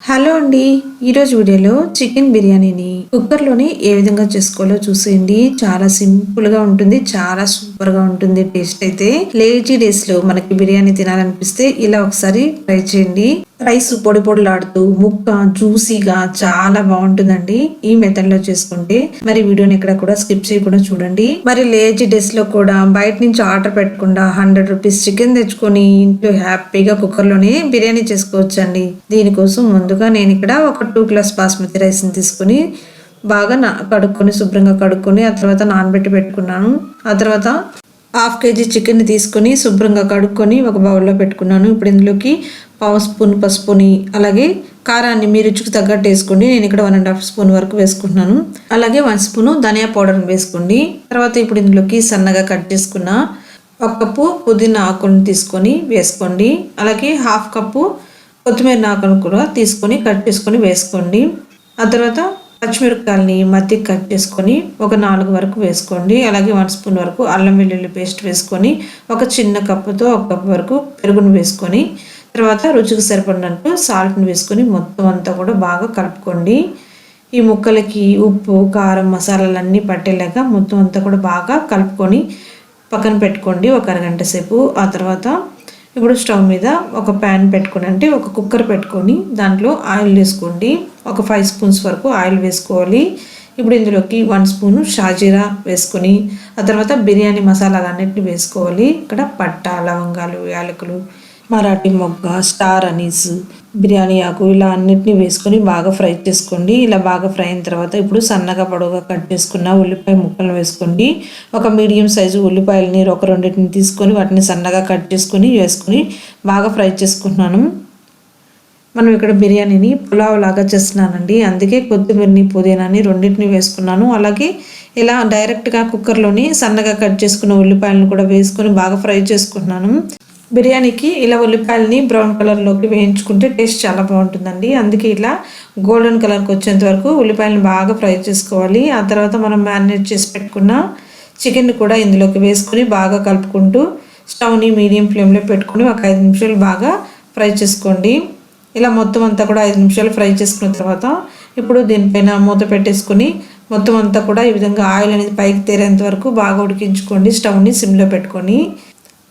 Hello అండి. ఈరోజు వీడియోలో చికెన్ బిర్యానీని కుక్కర్లోని ఏ విధంగా చేసుకోవాలో చూసేయండి. చాలా సింపుల్గా ఉంటుంది చాలా సూపర్గా ఉంటుంది టేస్ట్ అయితే. లేజీ డేస్లో మనకి బిర్యానీ తినాలనిపిస్తే ఇలా ఒకసారి ట్రై చేయండి. రైస్ పొడి పొడిలాడుతూ ముక్క జ్యూసీగా చాలా బాగుంటుందండి. ఈ మెథడ్లో చేసుకుంటే మరి వీడియోని ఇక్కడ కూడా స్కిప్ చేయకుండా చూడండి. మరి లేజీ డేస్లో కూడా బయట నుంచి ఆర్డర్ పెట్టకుండా హండ్రెడ్ రూపీస్ చికెన్ తెచ్చుకొని ఇంట్లో హ్యాపీగా కుక్కర్లోనే బిర్యానీ చేసుకోవచ్చండి. దీనికోసం ముందుగా నేను ఇక్కడ ఒక టూ గ్లాస్ బాస్మతి రైస్ని తీసుకుని బాగా నా కడుక్కొని శుభ్రంగా కడుక్కొని ఆ తర్వాత నానబెట్టి పెట్టుకున్నాను. ఆ తర్వాత హాఫ్ కేజీ చికెన్ తీసుకొని శుభ్రంగా కడుక్కొని ఒక బౌల్లో పెట్టుకున్నాను. ఇప్పుడు ఇందులోకి పావు స్పూన్ పసుపుని అలాగే కారాన్ని మీ రుచికి తగ్గట్టు వేసుకోండి. నేను ఇక్కడ వన్ అండ్ హాఫ్ స్పూన్ వరకు వేసుకుంటున్నాను. అలాగే వన్ స్పూను ధనియా పౌడర్ వేసుకోండి. తర్వాత ఇప్పుడు ఇందులోకి సన్నగా కట్ చేసుకున్న ఒక కప్పు పుదీనా ఆకులను తీసుకొని వేసుకోండి. అలాగే హాఫ్ కప్పు కొత్తిమీర ఆకులను కూడా తీసుకొని కట్ చేసుకొని వేసుకోండి. ఆ తర్వాత పచ్చిమిరపకాయలని మధ్యకి కట్ చేసుకొని ఒక నాలుగు వరకు వేసుకోండి. అలాగే వన్ స్పూన్ వరకు అల్లం వెల్లుల్లి పేస్ట్ వేసుకొని ఒక చిన్న కప్పుతో ఒక కప్పు వరకు పెరుగును వేసుకొని తర్వాత రుచికి సరిపడినట్టు సాల్ట్ని వేసుకొని మొత్తం అంతా కూడా బాగా కలుపుకోండి. ఈ ముక్కలకి ఉప్పు కారం మసాలాలన్నీ పట్టేలాగా మొత్తం అంతా కూడా బాగా కలుపుకొని పక్కన పెట్టుకోండి. ఒక అరగంట సేపు. ఆ తర్వాత ఇప్పుడు స్టవ్ మీద ఒక ప్యాన్ పెట్టుకుని అంటే ఒక కుక్కర్ పెట్టుకొని దాంట్లో ఆయిల్ వేసుకోండి. ఒక ఫైవ్ స్పూన్స్ వరకు ఆయిల్ వేసుకోవాలి. ఇప్పుడు ఇందులోకి వన్ స్పూన్ షాజీరా వేసుకొని ఆ తర్వాత బిర్యానీ మసాలాలు అన్నిటిని వేసుకోవాలి. ఇక్కడ పట్ట లవంగాలు యాలకులు మరాఠీ మొగ్గ స్టార్ అనీస్ బిర్యానీ ఆకు ఇలా అన్నిటిని వేసుకొని బాగా ఫ్రై చేసుకోండి. ఇలా బాగా ఫ్రై అయిన తర్వాత ఇప్పుడు సన్నగా పొడవుగా కట్ చేసుకున్న ఉల్లిపాయ ముక్కలు వేసుకోండి. ఒక మీడియం సైజు ఉల్లిపాయలని ఒక రెండింటిని తీసుకొని వాటిని సన్నగా కట్ చేసుకొని వేసుకొని బాగా ఫ్రై చేసుకుంటున్నాను. మనం ఇక్కడ బిర్యానీని పులావ్ లాగా చేస్తున్నానండి. అందుకే కొత్తిమీరని పుదీనాని రెండింటిని వేసుకున్నాను. అలాగే ఇలా డైరెక్ట్గా కుక్కర్లోని సన్నగా కట్ చేసుకున్న ఉల్లిపాయలను కూడా వేసుకొని బాగా ఫ్రై చేసుకుంటున్నాను. బిర్యానీకి ఇలా ఉల్లిపాయలని బ్రౌన్ కలర్లోకి వేయించుకుంటే టేస్ట్ చాలా బాగుంటుందండి. అందుకే ఇలా గోల్డెన్ కలర్కి వచ్చేంత వరకు ఉల్లిపాయలను బాగా ఫ్రై చేసుకోవాలి. ఆ తర్వాత మనం మ్యారినేట్ చేసి పెట్టుకున్న చికెన్ కూడా ఇందులోకి వేసుకొని బాగా కలుపుకుంటూ స్టవ్ని మీడియం ఫ్లేమ్లో పెట్టుకొని ఒక ఐదు నిమిషాలు బాగా ఫ్రై చేసుకోండి. ఇలా మొత్తం అంతా కూడా ఐదు నిమిషాలు ఫ్రై చేసుకున్న తర్వాత ఇప్పుడు దీనిపైన మూత పెట్టేసుకొని మొత్తం అంతా కూడా ఈ విధంగా ఆయిల్ అనేది పైకి తేరేంత వరకు బాగా ఉడికించుకోండి. స్టవ్ని సిమ్లో పెట్టుకొని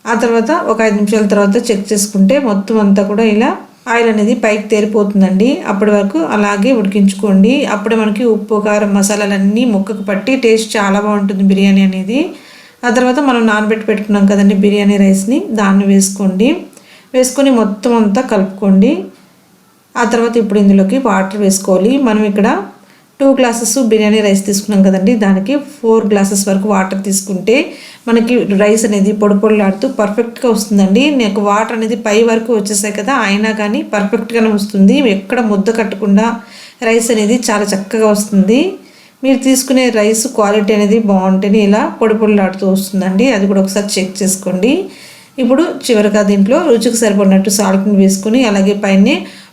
ఆ తర్వాత ఒక ఐదు నిమిషాల తర్వాత చెక్ చేసుకుంటే మొత్తం అంతా కూడా ఇలా ఆయిల్ అనేది పైకి తేరిపోతుందండి. అప్పటి వరకు అలాగే ఉడికించుకోండి. అప్పుడే మనకి ఉప్పు కారం మసాలాలన్నీ ముక్కకు పట్టి టేస్ట్ చాలా బాగుంటుంది బిర్యానీ అనేది. ఆ తర్వాత మనం నానబెట్టి పెట్టుకున్నాం కదండి బిర్యానీ రైస్ని దాన్ని వేసుకోండి. వేసుకొని మొత్తం అంతా కలుపుకోండి. ఆ తర్వాత ఇప్పుడు ఇందులోకి వాటర్ వేసుకోవాలి. మనం ఇక్కడ టూ గ్లాసెస్ బిర్యానీ రైస్ తీసుకున్నాం కదండి. దానికి ఫోర్ గ్లాసెస్ వరకు వాటర్ తీసుకుంటే మనకి రైస్ అనేది పొడి పొడిలాడుతూ పర్ఫెక్ట్గా వస్తుందండి. నాకు వాటర్ అనేది పై వరకు వచ్చేసాయి కదా అయినా కానీ పర్ఫెక్ట్గానే వస్తుంది. ఎక్కడ ముద్ద కట్టకుండా రైస్ అనేది చాలా చక్కగా వస్తుంది. మీరు తీసుకునే రైస్ క్వాలిటీ అనేది బాగుంటేనే ఇలా పొడి పొడిలాడుతూ వస్తుందండి. అది కూడా ఒకసారి చెక్ చేసుకోండి. ఇప్పుడు చివరిగా దీంట్లో రుచికి సరిపడినట్టు సాల్ట్ని వేసుకుని అలాగే పైన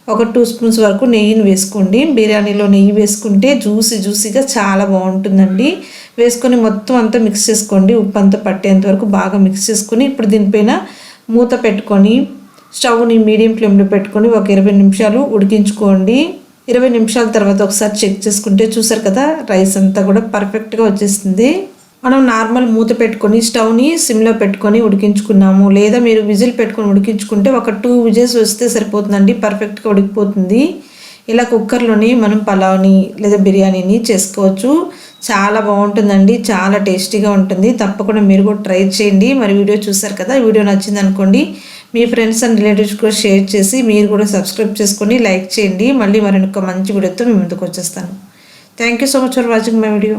ఒక టూ స్పూన్స్ వరకు నెయ్యిని వేసుకోండి. బిర్యానీలో నెయ్యి వేసుకుంటే జ్యూసీ జ్యూసీగా చాలా బాగుంటుందండి. వేసుకొని మొత్తం అంతా మిక్స్ చేసుకోండి. ఉప్పు అంతా పట్టేంత వరకు బాగా మిక్స్ చేసుకొని ఇప్పుడు దీనిపైన మూత పెట్టుకొని స్టవ్ని మీడియం ఫ్లేమ్లో పెట్టుకొని ఒక ఇరవై నిమిషాలు ఉడికించుకోండి. ఇరవై నిమిషాల తర్వాత ఒకసారి చెక్ చేసుకుంటే చూసారు కదా రైస్ అంతా కూడా పర్ఫెక్ట్గా వచ్చేస్తుంది మనం నార్మల్ మూత పెట్టుకొని స్టవ్ని సిమ్లో పెట్టుకొని ఉడికించుకున్నాము. లేదా మీరు విజిల్ పెట్టుకొని ఉడికించుకుంటే ఒక టూ విజిల్స్ వస్తే సరిపోతుందండి పర్ఫెక్ట్గా ఉడికిపోతుంది. ఇలా కుక్కర్లోని మనం పలావ్ని లేదా బిర్యానీని చేసుకోవచ్చు. చాలా బాగుంటుందండి చాలా టేస్టీగా ఉంటుంది. తప్పకుండా మీరు కూడా ట్రై చేయండి. మరి వీడియో చూసారు కదా వీడియో నచ్చింది అనుకోండి మీ ఫ్రెండ్స్ అండ్ రిలేటివ్స్ కూడా షేర్ చేసి మీరు కూడా సబ్స్క్రైబ్ చేసుకొని లైక్ చేయండి. మళ్ళీ మరొక మంచి వీడియోతో మీ ముందుకు వచ్చేస్తాను. Thank you so much for watching my video.